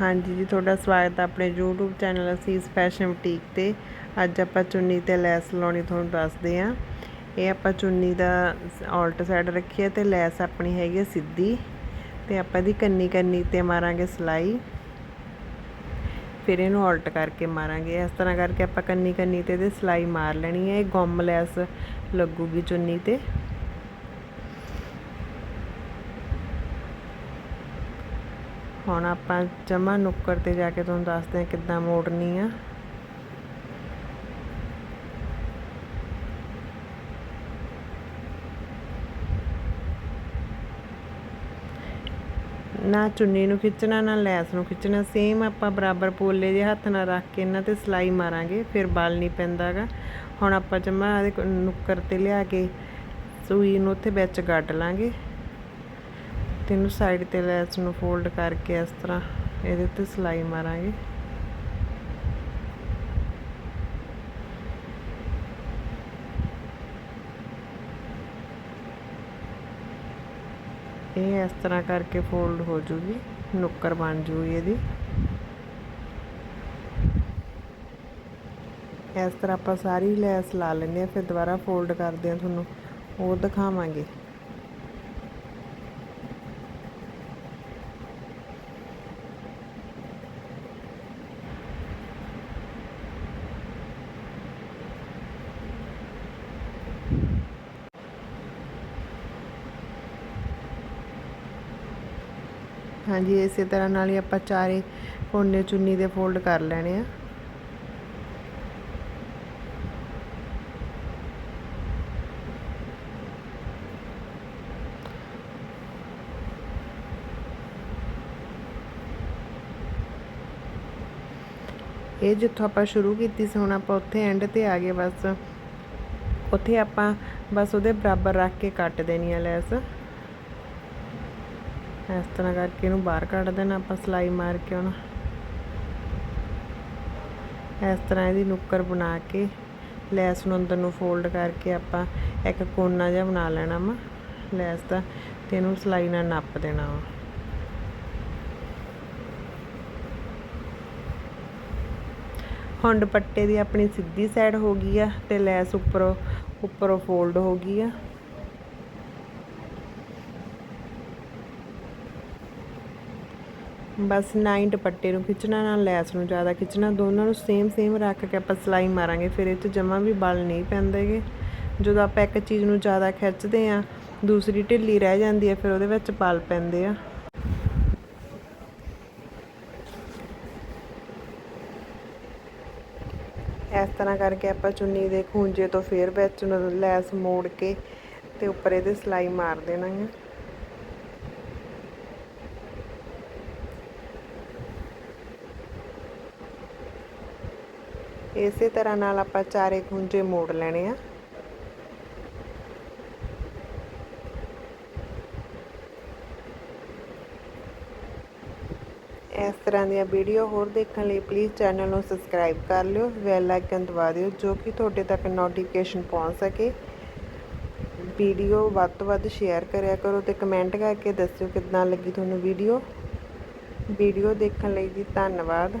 ਹਾਂਜੀ ਜੀ, ਤੁਹਾਡਾ ਸਵਾਗਤ ਹੈ ਆਪਣੇ YouTube channel Asees fashion boutique ਤੇ। ਅੱਜ ਆਪਾਂ ਚੁੰਨੀ ਤੇ ਲੈਸ ਲਾਉਣੀ, ਤੁਹਾਨੂੰ ਦੱਸਦੇ ਆਂ ਇਹ ਆਪਾਂ ਚੁੰਨੀ ਦਾ ਆਲਟ ਸਾਈਡ ਰੱਖੀ ਹੈ ਤੇ ਲੈਸ ਆਪਣੀ ਹੈਗੀ ਹੈ ਸਿੱਧੀ। ਤੇ ਆਪਾਂ ਦੀ ਕੰਨੀ ਕੰਨੀ ਤੇ ਮਾਰਾਂਗੇ ਸਲਾਈ। ਫਿਰ ਇਹਨੂੰ ਆਲਟ ਕਰਕੇ ਮਾਰਾਂਗੇ। ਇਸ ਤਰ੍ਹਾਂ ਕਰਕੇ ਆਪਾਂ ਕੰਨੀ ਕੰਨੀ ਤੇ ਇਹਦੇ ਸਲਾਈ ਮਾਰ ਲੈਣੀ ਹੈ। ਇਹ ਗੁੰਮ ਲੈਸ ਲੱਗੂਗੀ ਚੁੰਨੀ ਤੇ। ਹੁਣ ਆਪਾਂ ਜਮਾ ਨੁੱਕਰ ਤੇ ਜਾ ਕੇ ਤੁਹਾਨੂੰ ਦੱਸਦੇ ਹਾਂ ਕਿੱਦਾਂ ਮੋੜਨੀ ਆ। ਨਾ ਚੁੰਨੀ ਨੂੰ ਖਿੱਚਣਾ, ਨਾ ਲੈਸ ਨੂੰ ਖਿੱਚਣਾ ਸੇਮ ਆਪਾਂ ਬਰਾਬਰ ਪੋਲੇ ਜੇ ਹੱਥ ਨਾਲ ਰੱਖ ਕੇ ਇਹਨਾਂ ਤੇ ਸਲਾਈ ਮਾਰਾਂਗੇ, ਫਿਰ ਬਲ ਨਹੀਂ ਪੈਂਦਾਗਾ। ਹੁਣ ਆਪਾਂ ਜਮਾ ਇਹਦੇ ਨੁੱਕਰ ਤੇ ਲਿਆ ਕੇ ਸੂਈ ਨੂੰ ਉੱਥੇ ਵਿੱਚ ਗੱਡ ਲਾਂਗੇ। ਇਹਨੂੰ ਸਾਈਡ ਤੇ ਲੈਸ ਨੂੰ ਫੋਲਡ ਕਰਕੇ ਇਸ ਤਰ੍ਹਾਂ ਇਹਦੇ ਤੇ ਸਲਾਈ ਮਾਰਾਂਗੇ। ਇਹ ਇਸ ਤਰ੍ਹਾਂ ਕਰਕੇ ਫੋਲਡ ਹੋ ਜੂਗੀ, ਨੁੱਕਰ ਬਣ ਜੂਗੀ ਇਹਦੀ। ਇਸ ਤਰ੍ਹਾਂ ਆਪਾਂ ਸਾਰੀ ਲੈਸ ਲਾ ਲੈਂਦੇ ਆ ਫਿਰ ਦੁਬਾਰਾ ਫੋਲਡ ਕਰਦੇ ਆ ਤੁਹਾਨੂੰ, ਉਹ ਦਿਖਾਵਾਂਗੇ। ਹਾਂਜੀ, ਇਸੇ ਤਰ੍ਹਾਂ ਨਾਲ ਹੀ ਆਪਾਂ ਚਾਰੇ ਕੋਨੇ ਚੁੰਨੀ ਦੇ ਫੋਲਡ ਕਰ ਲੈਣੇ ਆ। ਇਹ ਜਿੱਥੋਂ ਆਪਾਂ ਸ਼ੁਰੂ ਕੀਤੀ ਸੀ, ਹੁਣ ਆਪਾਂ ਉੱਥੇ ਐਂਡ ਤੇ ਆ ਗਏ ਬਸ। ਉੱਥੇ ਆਪਾਂ ਬਸ ਉਹਦੇ ਬਰਾਬਰ ਰੱਖ ਕੇ ਕੱਟ ਦੇਣੀ ਆ ਲੈਸ। ਇਸ ਤਰ੍ਹਾਂ ਕਰਕੇ ਇਹਨੂੰ ਬਾਹਰ ਕੱਢ ਦੇਣਾ, ਆਪਾਂ ਸਲਾਈ ਮਾਰ ਕੇ ਹੁਣ ਇਸ ਤਰ੍ਹਾਂ ਇਹਦੀ ਨੁੱਕਰ ਬਣਾ ਕੇ, ਲੈਸ ਨੂੰ ਅੰਦਰ ਨੂੰ ਫੋਲਡ ਕਰਕੇ ਆਪਾਂ ਇੱਕ ਕੋਨਾ ਜਿਹਾ ਬਣਾ ਲੈਣਾ ਵਾ, ਲੈਸ ਦਾ, ਤੇ ਇਹਨੂੰ ਸਲਾਈ ਨਾਲ ਨੱਪ ਦੇਣਾ ਵਾ। ਹੁਣ ਦੁਪੱਟੇ ਦੀ ਆਪਣੀ ਸਿੱਧੀ ਸਾਈਡ ਹੋ ਗਈ ਆ, ਤੇ ਲੈਸ ਉੱਪਰੋਂ ਉੱਪਰੋਂ ਫੋਲਡ ਹੋ ਗਈ ਆ। ਬਸ ਨਾ ਹੀ ਦੁਪੱਟੇ ਨੂੰ ਖਿੱਚਣਾ, ਨਾ ਲੈਸ ਨੂੰ ਜ਼ਿਆਦਾ ਖਿੱਚਣਾ, ਦੋਨਾਂ ਨੂੰ ਸੇਮ ਸੇਮ ਰੱਖ ਕੇ ਆਪਾਂ ਸਲਾਈ ਮਾਰਾਂਗੇ। ਫਿਰ ਇਹ 'ਚ ਜਮਾ ਵੀ ਬਲ ਨਹੀਂ ਪੈਂਦੇਗੇ ਜਦੋਂ ਆਪਾਂ ਇੱਕ ਚੀਜ਼ ਨੂੰ ਜ਼ਿਆਦਾ ਖਿੱਚਦੇ ਆ ਦੂਸਰੀ ਢਿੱਲੀ ਰਹਿ ਜਾਂਦੀ ਹੈ, ਫਿਰ ਉਹਦੇ ਵਿੱਚ ਬਲ ਪੈਂਦੇ ਆ। ਇਸ ਤਰ੍ਹਾਂ ਕਰਕੇ ਆਪਾਂ ਚੁੰਨੀ ਦੇ ਖੂੰਜੇ ਤੋਂ ਫੇਰ ਵਿੱਚ ਲੈਸ ਮੋੜ ਕੇ ਤੇ ਉੱਪਰ ਇਹਦੇ ਸਲਾਈ ਮਾਰ ਦੇਣਾ ਹੈ। ਇਸੇ ਤਰ੍ਹਾਂ ਨਾਲ ਆਪਾਂ ਚਾਰੇ ਖੁੰਝੇ ਮੋੜ ਲੈਣੇ ਆ। ਇਸ ਤਰ੍ਹਾਂ ਦੀਆਂ ਵੀਡੀਓ ਹੋਰ ਦੇਖਣ ਲਈ ਪਲੀਜ਼ ਚੈਨਲ ਨੂੰ ਸਬਸਕ੍ਰਾਈਬ ਕਰ ਲਿਓ ਬੈਲ ਆਈਕਨ ਦਬਾ ਦਿਓ ਜੋ ਕਿ ਤੁਹਾਡੇ ਤੱਕ ਨੋਟੀਫਿਕੇਸ਼ਨ ਪਹੁੰਚ ਸਕੇ। ਵੀਡੀਓ ਵੱਧ ਤੋਂ ਵੱਧ ਸ਼ੇਅਰ ਕਰਿਆ ਕਰੋ ਤੇ ਕਮੈਂਟ ਕਰਕੇ ਦੱਸਿਓ ਕਿੱਦਾਂ ਲੱਗੀ ਤੁਹਾਨੂੰ ਵੀਡੀਓ। ਵੀਡੀਓ ਦੇਖਣ ਲਈ ਜੀ ਧੰਨਵਾਦ।